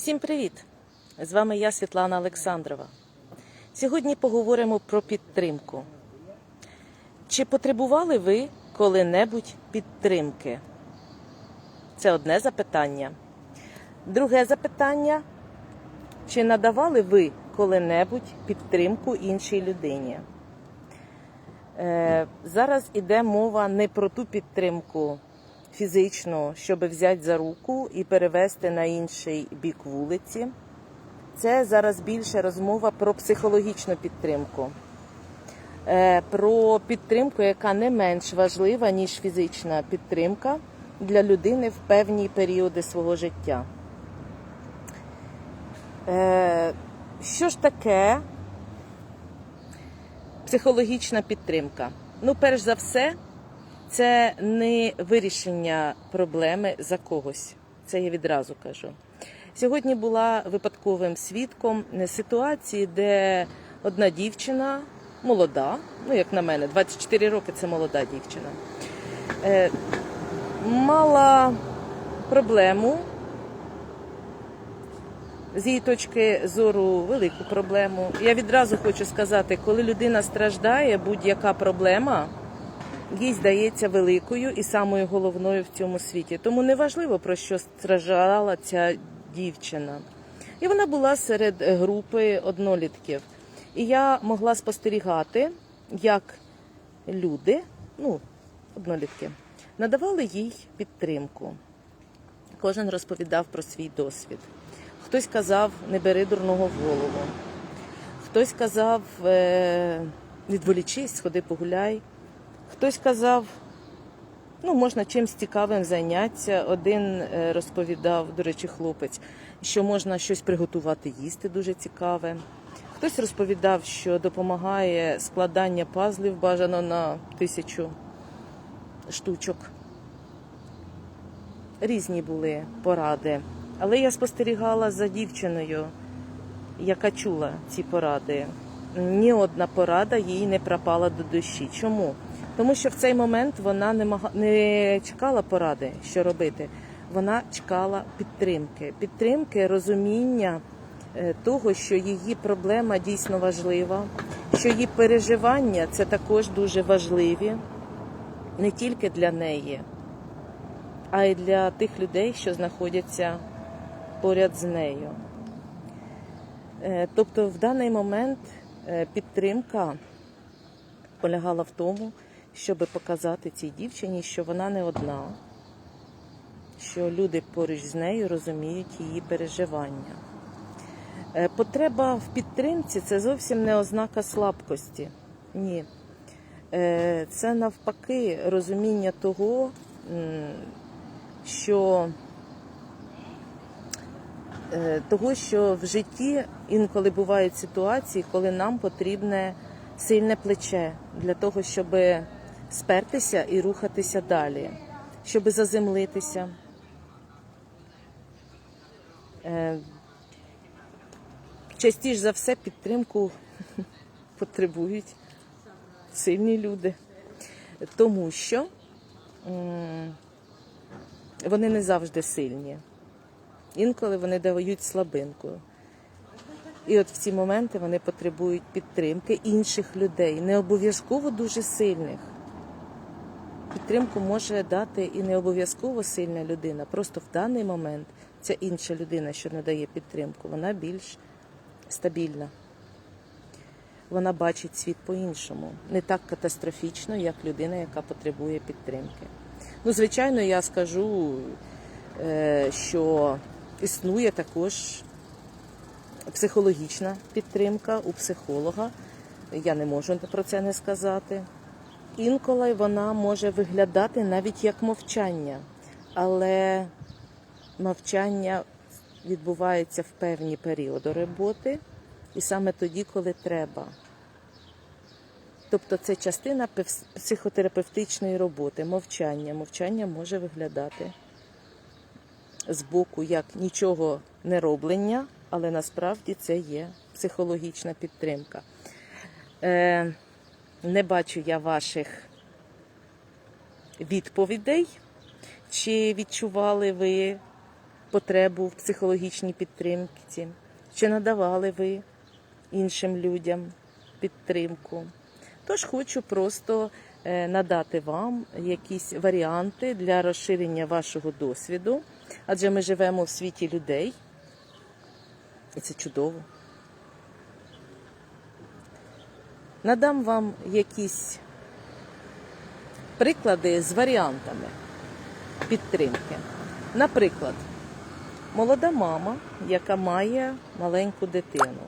Всім привіт! З вами я, Світлана Олександрова. Сьогодні поговоримо про підтримку. Чи потребували ви коли-небудь підтримки? Це одне запитання. Друге запитання: чи надавали ви коли-небудь підтримку іншій людині? Е, зараз іде мова не про ту підтримку фізичну, щоб взяти за руку і перевести на інший бік вулиці. Це зараз більше розмова про психологічну підтримку, Е, про підтримку, яка не менш важлива, ніж фізична підтримка для людини в певні періоди свого життя. Е, Що ж таке психологічна підтримка? Ну, перш за все, це не вирішення проблеми за когось. Це я відразу кажу. Сьогодні була випадковим свідком ситуації, де одна дівчина, молода, ну як на мене, 24 роки це молода дівчина, е, мала проблему. З її точки зору велику проблему. Я відразу хочу сказати, коли людина страждає, будь-яка проблема їй здається великою і самою головною в цьому світі. Тому неважливо, про що страждала ця дівчина. І вона була серед групи однолітків. І я могла спостерігати, як люди, ну, однолітки, надавали їй підтримку. Кожен розповідав про свій досвід. Хтось казав, не бери дурного в голову. Хтось казав, «Е, відволічись, сходи погуляй. Хтось казав, ну, можна чимось цікавим зайнятися. Один е, розповідав, до речі, хлопець, що можна щось приготувати їсти дуже цікаве. Хтось розповідав, що допомагає складання пазлів бажано на тисячу штучок. Різні були поради. Але я спостерігала за дівчиною, яка чула ці поради. Ні одна порада їй не пропала до душі. Чому? Тому що в цей момент вона не мога... не чекала поради, що робити. Вона чекала підтримки, підтримки, розуміння е, того, що її проблема дійсно важлива, що її переживання це також дуже важливі, не тільки для неї, а й для тих людей, що знаходяться поряд з нею. Е, Тобто в даний момент е, підтримка полягала в тому, щоб показати цій дівчині, що вона не одна, що люди поруч з нею розуміють її переживання. Е, Потреба в підтримці це зовсім не ознака слабкості. Ні. Е, Це навпаки розуміння того, що е, того, що в житті інколи бувають ситуації, коли нам потрібне сильне плече для того, щоб спертися і рухатися далі, щоб заземлитися. Е, Частіше за все підтримку потребують сильні люди, тому що вони не завжди сильні. Інколи вони дають слабинку. І от в ці моменти вони потребують підтримки інших людей, не обов'язково дуже сильних. Підтримку може дати і не обов'язково сильна людина. Просто в даний момент ця інша людина, що надає підтримку, вона більш стабільна. Вона бачить світ по-іншому, не так катастрофічно, як людина, яка потребує підтримки. Ну, звичайно, я скажу, е, що існує також психологічна підтримка у психолога. Я не можу про це не сказати. Інколи вона може виглядати навіть як мовчання, але мовчання відбувається в певні періоди роботи і саме тоді, коли треба. Тобто це частина психотерапевтичної роботи, мовчання. Мовчання може виглядати з боку як нічого не роблення, але насправді це є психологічна підтримка. Не бачу я ваших відповідей, чи відчували ви потребу в психологічній підтримці? Чи надавали ви іншим людям підтримку? Тож хочу просто е, надати вам якісь варіанти для розширення вашого досвіду, адже ми живемо в світі людей, і це чудово. Надам вам якісь приклади з варіантами підтримки. Наприклад, молода мама, яка має маленьку дитину.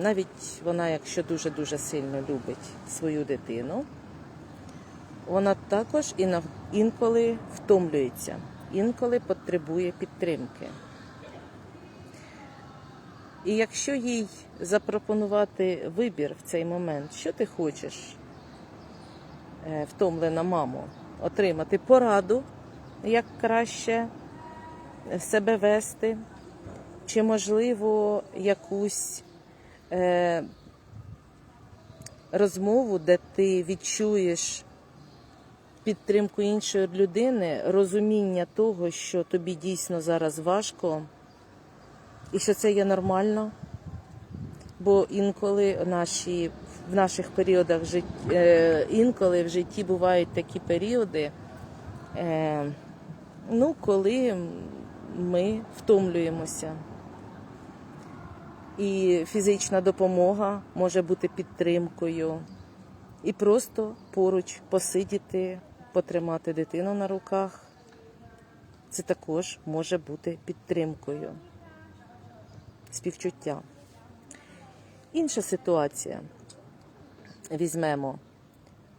Навіть вона, якщо дуже-дуже сильно любить свою дитину, вона також інколи втомлюється, інколи потребує підтримки. І якщо їй запропонувати вибір в цей момент, що ти хочеш, е, втомлена мамо, отримати пораду, як краще себе вести, чи, можливо, якусь е, розмову, де ти відчуєш підтримку іншої людини, розуміння того, що тобі дійсно зараз важко, і що це є нормально. Бо інколи наші, в наших періодах життя, е, інколи в житті бувають такі періоди, е, ну, коли ми втомлюємося. І фізична допомога може бути підтримкою. І просто поруч посидіти, потримати дитину на руках. Це також може бути підтримкою, співчуття. Інша ситуація. Візьмемо,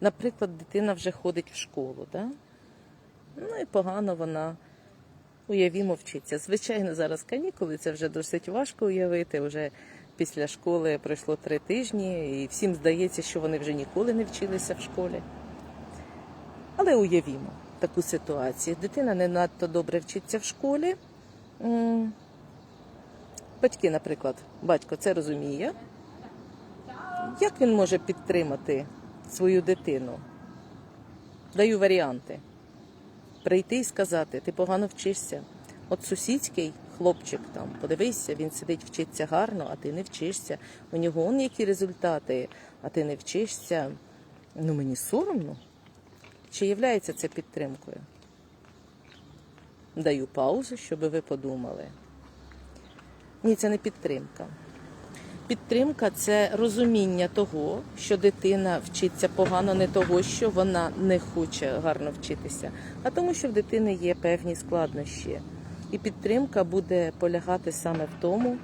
наприклад, дитина вже ходить в школу, да? ну і погано вона, уявімо, вчиться. Звичайно, зараз канікули, це вже досить важко уявити. Вже після школи пройшло три тижні, і всім здається, що вони вже ніколи не вчилися в школі. Але уявімо таку ситуацію. Дитина не надто добре вчиться в школі. Батьки, наприклад, батько це розуміє. Як він може підтримати свою дитину? Даю варіанти. Прийти і сказати, ти погано вчишся. От сусідський хлопчик там, подивися, він сидить, вчиться гарно, а ти не вчишся. У нього он які результати, а ти не вчишся. Ну мені соромно. Чи являється це підтримкою? Даю паузу, щоб ви подумали. Ні, це не підтримка. Підтримка це розуміння того, що дитина вчиться погано, не того, що вона не хоче гарно вчитися, а тому, що в дитини є певні складнощі. І підтримка буде полягати саме в тому,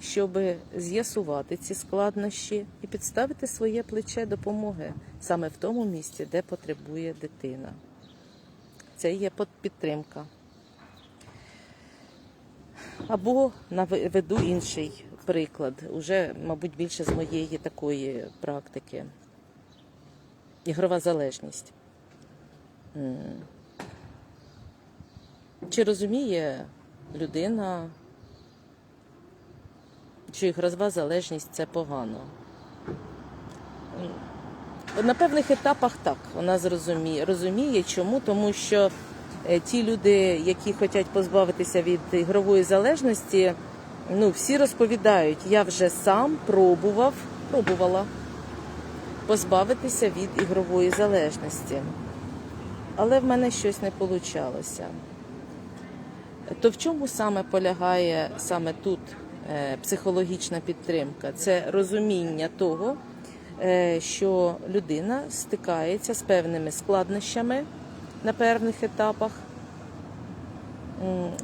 щоб з'ясувати ці складнощі і підставити своє плече допомоги саме в тому місці, де потребує дитина. Це є підтримка. Або наведу інший приклад, уже, мабуть, більше з моєї такої практики. Ігрова залежність. Чи розуміє людина, що ігрова залежність це погано? На певних етапах так, вона зрозуміє. Розуміє, чому? Тому що ті люди, які хочуть позбавитися від ігрової залежності, ну, всі розповідають, я вже сам пробував, пробувала позбавитися від ігрової залежності. Але в мене щось не вийшло. То в чому саме полягає саме тут е, психологічна підтримка? Це розуміння того, е, що людина стикається з певними складнощами на певних етапах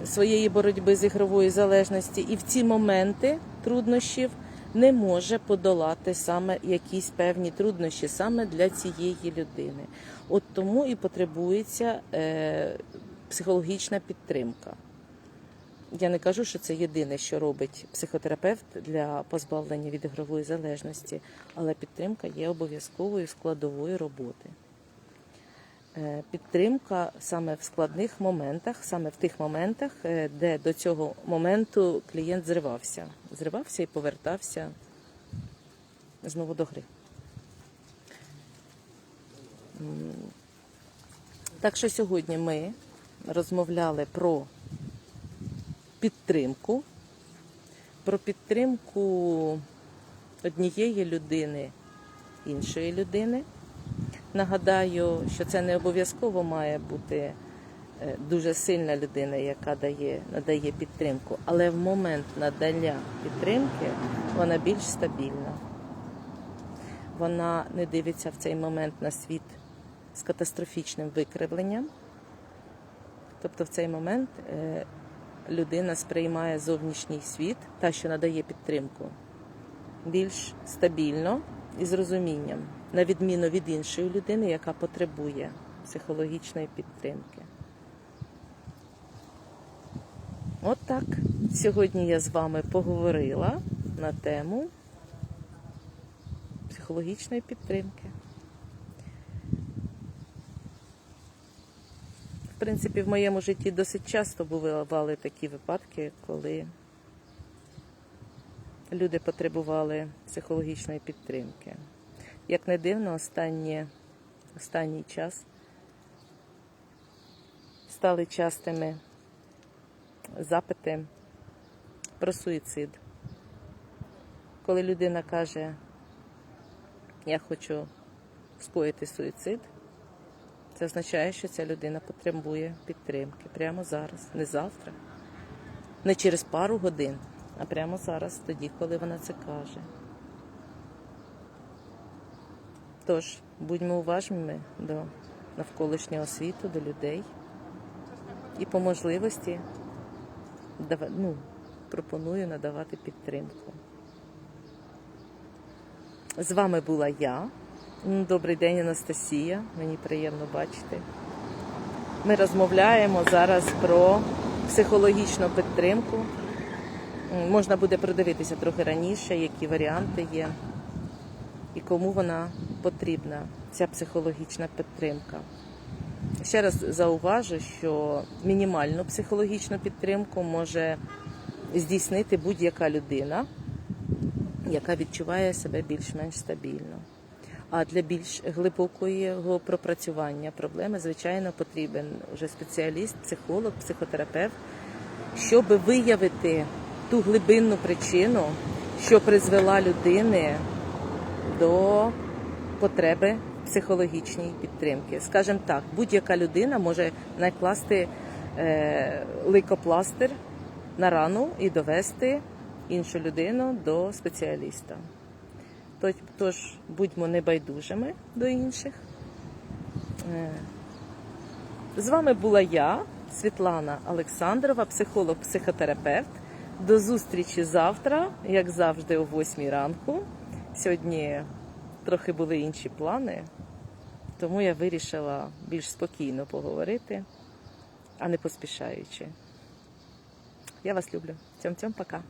своєї боротьби з ігровою залежності, і в ці моменти труднощів не може подолати саме якісь певні труднощі саме для цієї людини. От тому і потребується е, психологічна підтримка. Я не кажу, що це єдине, що робить психотерапевт для позбавлення від ігрової залежності, але підтримка є обов'язковою складовою роботи. Е, Підтримка саме в складних моментах, саме в тих моментах, е, де до цього моменту клієнт зривався. Зривався і повертався знову до гри. Так що сьогодні ми розмовляли про підтримку, про підтримку однієї людини іншої людини. Нагадаю, що це не обов'язково має бути е, дуже сильна людина, яка дає, надає підтримку, але в момент надання підтримки вона більш стабільна. Вона не дивиться в цей момент на світ з катастрофічним викривленням. Тобто в цей момент е, людина сприймає зовнішній світ, та, що надає підтримку, більш стабільно і з розумінням, на відміну від іншої людини, яка потребує психологічної підтримки. От так. Сьогодні я з вами поговорила на тему психологічної підтримки. В принципі, в моєму житті досить часто бували такі випадки, коли люди потребували психологічної підтримки. Як не дивно, останнє, останній час стали частими запити про суїцид. Коли людина каже, я хочу скоїти суїцид, це означає, що ця людина потребує підтримки прямо зараз, не завтра, не через пару годин, а прямо зараз, тоді, коли вона це каже. Тож, будьмо уважними до навколишнього світу, до людей і по можливості ну, пропоную надавати підтримку. З вами була я. Добрий день, Анастасія. Мені приємно бачити. Ми розмовляємо зараз про психологічну підтримку. Можна буде продивитися трохи раніше, які варіанти є і кому вона потрібна, ця психологічна підтримка. Ще раз зауважу, що мінімальну психологічну підтримку може здійснити будь-яка людина, яка відчуває себе більш-менш стабільно. А для більш глибокого пропрацювання проблеми, звичайно, потрібен вже спеціаліст, психолог, психотерапевт, щоб виявити ту глибинну причину, що призвела людини до потреби психологічної підтримки. Скажімо так, будь-яка людина може накласти е, лейкопластир на рану і довести іншу людину до спеціаліста. Тож- Тож будьмо небайдужими до інших. Е, З вами була я, Світлана Олександрова, психолог-психотерапевт. До зустрічі завтра, як завжди, о 8 ранку. Сьогодні трохи були інші плани, тому я вирішила більш спокійно поговорити, а не поспішаючи. Я вас люблю. Цьом-цьом, пока.